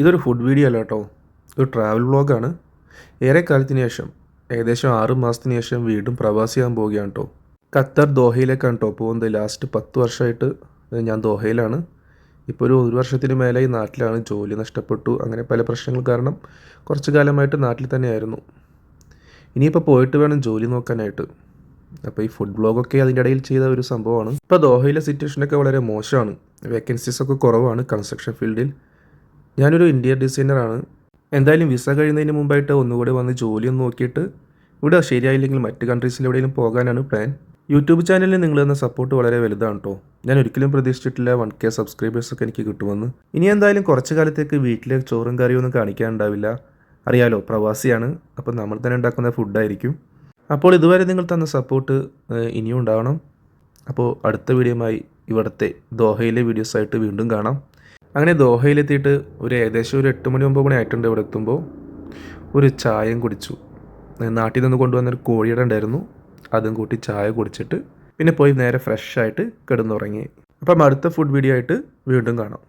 ഇതൊരു food video അല്ല കേട്ടോ. ഒരു ട്രാവൽ വ്ളോഗാണ് ഏറെ കാലത്തിന് ശേഷം ഏകദേശം ആറ് മാസത്തിന് ശേഷം വീണ്ടും പ്രവാസിയാകാൻ പോവുകയാണ് കേട്ടോ. ഖത്തർ ദോഹയിലേക്കാണ് കേട്ടോ പോകുന്നത്. ലാസ്റ്റ് പത്ത് വർഷമായിട്ട് ഞാൻ ദോഹയിലാണ്. ഇപ്പോൾ ഒരു ഒരു വർഷത്തിന് മേലെ ഈ നാട്ടിലാണ് ജോലി നഷ്ടപ്പെട്ടു. അങ്ങനെ പല പ്രശ്നങ്ങൾ കാരണം കുറച്ച് കാലമായിട്ട് നാട്ടിൽ തന്നെയായിരുന്നു. ഇനിയിപ്പോൾ പോയിട്ട് വേണം ജോലി നോക്കാനായിട്ട്. അപ്പോൾ ഈ ഫുഡ് ബ്ലോഗൊക്കെ അതിന്റെ ഇടയിൽ ചെയ്ത ഒരു സംഭവമാണ്. ഇപ്പോൾ ദോഹയിലെ സിറ്റുവേഷനൊക്കെ വളരെ മോശമാണ്. വേക്കൻസീസ് ഒക്കെ കുറവാണ് കൺസ്ട്രക്ഷൻ ഫീൽഡിൽ ഞാനൊരു ഇന്ത്യൻ ഡിസൈനറാണ്. എന്തായാലും വിസ കഴിയുന്നതിന് മുമ്പായിട്ട് ഒന്നുകൂടി വന്ന് ജോലിയും നോക്കിയിട്ട് ഇവിടെ ശരിയായില്ലെങ്കിൽ മറ്റ് കൺട്രീസിൽ എവിടെയെങ്കിലും പോകാനാണ് പ്ലാൻ യൂട്യൂബ് ചാനലിൽ നിങ്ങൾ തന്ന സപ്പോർട്ട് വളരെ വലുതാണ് കേട്ടോ ഞാൻ ഒരിക്കലും പ്രതീക്ഷിച്ചിട്ടില്ല വൺ കെ സബ്സ്ക്രൈബേഴ്സൊക്കെ എനിക്ക് കിട്ടുമെന്ന്. ഇനി എന്തായാലും കുറച്ച് കാലത്തേക്ക് വീട്ടിലെ ചോറും കറിയും ഒന്നും കാണിക്കാനുണ്ടാവില്ല. അറിയാലോ പ്രവാസിയാണ്. അപ്പോൾ നമ്മൾ തന്നെ ഉണ്ടാക്കുന്ന ഫുഡായിരിക്കും അപ്പോൾ ഇതുവരെ നിങ്ങൾ തന്ന സപ്പോർട്ട് ഇനിയും ഉണ്ടാവണം. അപ്പോൾ അടുത്ത വീഡിയോയുമായി ഇവിടുത്തെ ദോഹയിലെ വീഡിയോസായിട്ട് വീണ്ടും കാണാം. അങ്ങനെ ദോഹയിലെത്തിയിട്ട് ഒരു ഏകദേശം ഒരു എട്ട് മണി ഒമ്പത് മണി ആയിട്ടുണ്ട് ഇവിടെ എത്തുമ്പോൾ. ഒരു ചായയും കുടിച്ചു. നാട്ടിൽ നിന്ന് കൊണ്ടുവന്നൊരു കോഴിയുടെ ഉണ്ടായിരുന്നു. അതും കൂട്ടി ചായ കുടിച്ചിട്ട് പിന്നെ പോയി നേരെ ഫ്രഷ് ആയിട്ട് കിടന്നുറങ്ങി. അപ്പം അടുത്ത ഫുഡ് വീഡിയോ ആയിട്ട് വീണ്ടും കാണാം.